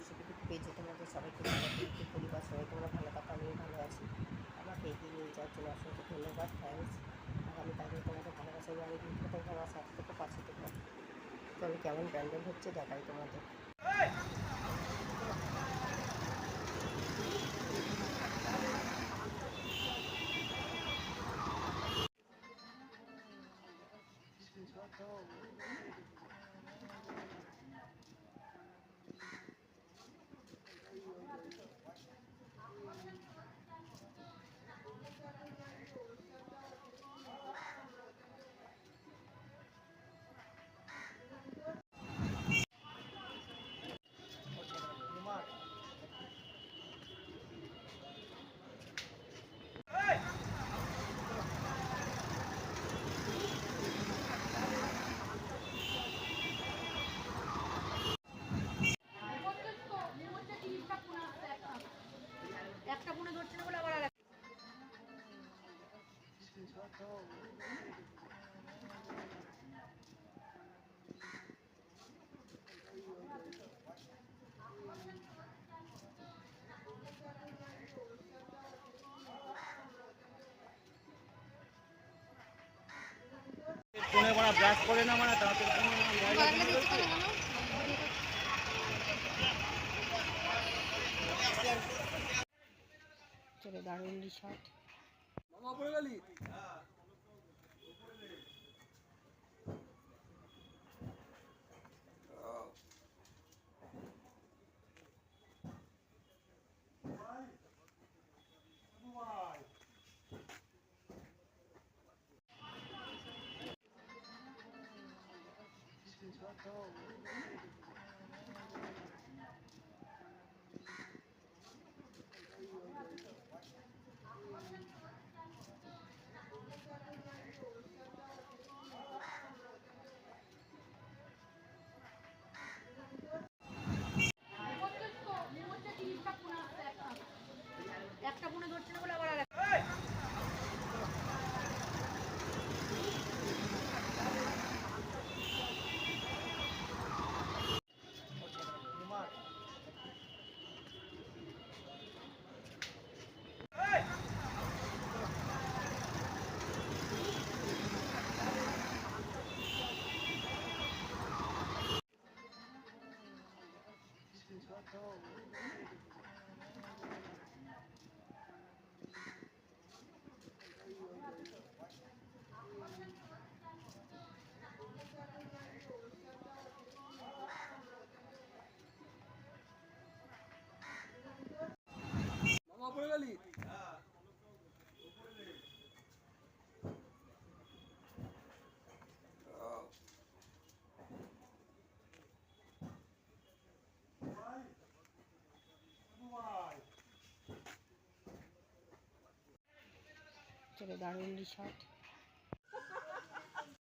বৈশাখী পেয়েছে তোমাদের সবাইকে পরিবার সবাই, তোমরা ভালো থাকো, আমিও ভালো আছি। আমাকে এগিয়ে নিয়ে যাওয়ার জন্য অসংখ্য ধন্যবাদ থ্যাংকস আগামী কাজে তোমাদের ভালোবাসা আমি দীর্ঘ থেকে আমার সাথে থেকে পাশে থেকে তবে কেমন প্যান্ডেল হচ্ছে দেখাই তোমাদের। একটা ফোনে মারা ব্রাশ করে না মারা দাঁতের ফোনে মারা ময়লা জমে রয়েছে। চলে দারুণ রিসর্ট মামা পড়ে ど。চলে দারুণ রিসর্ট